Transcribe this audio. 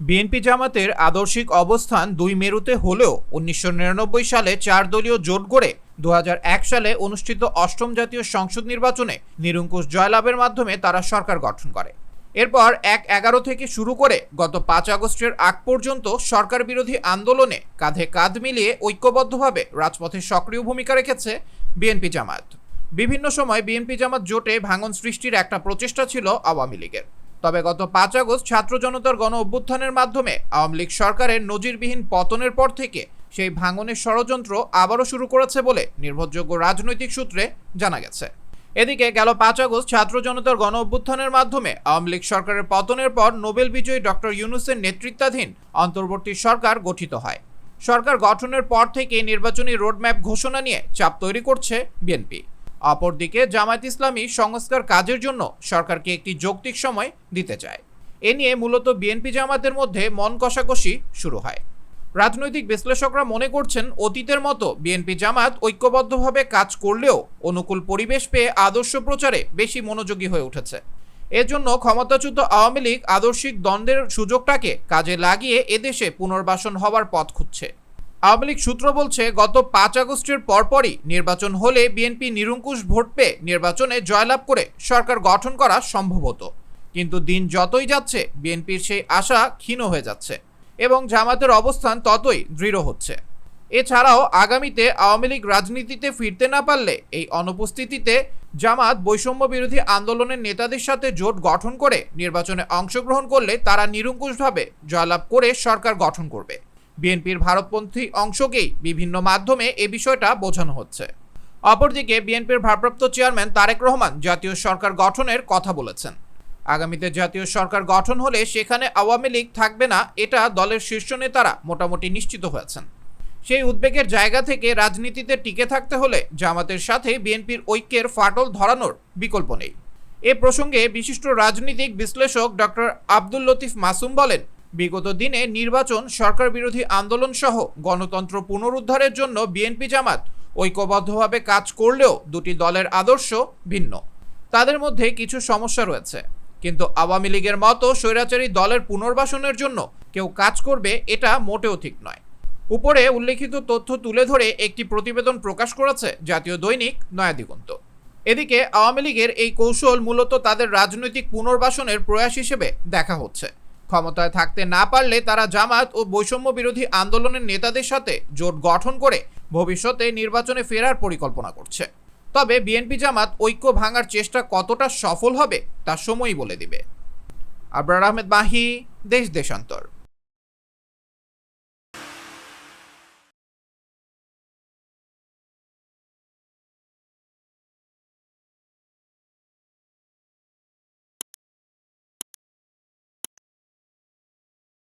BNP জামাতের আদর্শিক অবস্থান দুই মেরুতে হলেও উনিশশো নিরানব্বই সালে চার দলীয় জোট গড়ে দু হাজার এক সালে অনুষ্ঠিত অষ্টম জাতীয় সংসদ নির্বাচনে নিরঙ্কুশ জয়লাভের মাধ্যমে তারা সরকার গঠন করে। এরপর এক এগারো থেকে শুরু করে গত পাঁচ আগস্টের আগ পর্যন্ত সরকার বিরোধী আন্দোলনে কাঁধে কাঁধ মিলিয়ে ঐক্যবদ্ধভাবে রাজপথে সক্রিয় ভূমিকা রেখেছে বিএনপি জামাত বিভিন্ন সময় বিএনপি জামাত জোটে ভাঙন সৃষ্টির একটা প্রচেষ্টা ছিল আওয়ামী লীগের। তবে গত পাঁচ আগস্ট ছাত্র জনতার গণ অভ্যুত্থানের মাধ্যমে আওয়ামী লীগ সরকারের নজিরবিহীন পতনের পর থেকে সেই ভাঙনের ষড়যন্ত্র আবারও শুরু করেছে বলে নির্ভরযোগ্য রাজনৈতিক সূত্রে জানা গেছে। এদিকে গেল পাঁচ আগস্ট ছাত্র জনতার গণ অভ্যুত্থানের মাধ্যমে আওয়ামী লীগ সরকারের পতনের পর নোবেল বিজয়ী ডক্টর ইউনুসের নেতৃত্বাধীন অন্তর্বর্তী সরকার গঠিত হয়। সরকার গঠনের পর থেকে নির্বাচনী রোডম্যাপ ঘোষণা নিয়ে চাপ তৈরি করছে বিএনপি। অপরদিকে জামায়াত ইসলামী সংস্কার কাজের জন্য সরকারকে একটি যৌক্তিক সময় দিতে চায়। এ নিয়ে মূলত বিএনপি জামাতের মধ্যে মন কষাকষি শুরু হয়। রাজনৈতিক বিশ্লেষকরা মনে করছেন, অতীতের মতো বিএনপি জামাত ঐক্যবদ্ধভাবে কাজ করলেও অনুকূল পরিবেশ পেয়ে আদর্শ প্রচারে বেশি মনোযোগী হয়ে উঠেছে। এজন্য ক্ষমতাচ্যুত আওয়ামী লীগ আদর্শিক দ্বন্দ্বের সুযোগটাকে কাজে লাগিয়ে এদেশে পুনর্বাসন হওয়ার পথ খুঁজছে। আওয়ামী লীগ সূত্র বলছে, গত পাঁচ আগস্টের পরপরই নির্বাচন হলে বিএনপি নিরঙ্কুশ ভোট পেয়ে নির্বাচনে জয়লাভ করে সরকার গঠন করা সম্ভব হতো। কিন্তু দিন যতই যাচ্ছে, বিএনপির সেই আশা ক্ষীণ হয়ে যাচ্ছে এবং জামাতের অবস্থান ততই দৃঢ় হচ্ছে। এছাড়াও আগামীতে আওয়ামী লীগ রাজনীতিতে ফিরতে না পারলে এই অনুপস্থিতিতে জামাত বৈষম্য বিরোধী আন্দোলনের নেতাদের সাথে জোট গঠন করে নির্বাচনে অংশগ্রহণ করলে তারা নিরঙ্কুশভাবে জয়লাভ করে সরকার গঠন করবে। বিএনপির ভারতপন্থী অংশকেই বিভিন্ন মাধ্যমে এ বিষয়টা বোঝানো হচ্ছে। অপরদিকে বিএনপির ভারপ্রাপ্ত চেয়ারম্যান তারেক রহমান জাতীয় সরকার গঠনের কথা বলেছেন। আগামীতে জাতীয় সরকার গঠন হলে সেখানে আওয়ামী লীগ থাকবে না, এটা দলের শীর্ষ নেতারা মোটামুটি নিশ্চিত হয়েছেন। সেই উদ্বেগের জায়গা থেকে রাজনীতিতে টিকে থাকতে হলে জামাতের সাথে বিএনপির ঐক্যের ফাটল ধরানোর বিকল্প নেই। এ প্রসঙ্গে বিশিষ্ট রাজনৈতিক বিশ্লেষক ডক্টর আব্দুল লতিফ মাসুম বলেন বিগত দিনে নির্বাচন, সরকার বিরোধী আন্দোলন সহ গণতন্ত্র পুনরুদ্ধারের জন্য বিএনপি জামাত ঐক্যবদ্ধভাবে কাজ করলেও দুটি দলের আদর্শ ভিন্ন। তাদের মধ্যে কিছু সমস্যা রয়েছে। কিন্তু আওয়ামী লীগের মতো স্বৈরাচারী দলের পুনর্বাসনের জন্য কেউ কাজ করবে এটা মোটেও ঠিক নয়। উপরে উল্লেখিত তথ্য তুলে ধরে একটি প্রতিবেদন প্রকাশ করেছে জাতীয় দৈনিক নয়াদিগন্ত। এদিকে আওয়ামী লীগের এই কৌশল মূলত তাদের রাজনৈতিক পুনর্বাসনের প্রয়াস হিসেবে দেখা হচ্ছে। ক্ষমতায় থাকতে না পারলে তারা জামাত ও বৈষম্য বিরোধী আন্দোলনের নেতাদের সাথে জোট গঠন করে ভবিষ্যতে নির্বাচনে ফেরার পরিকল্পনা করছে। তবে বিএনপি জামাত ঐক্য ভাঙার চেষ্টা কতটা সফল হবে তা সময়ই বলে দিবে। আবরার আহমেদ মাহি দেশ দেশান্তর।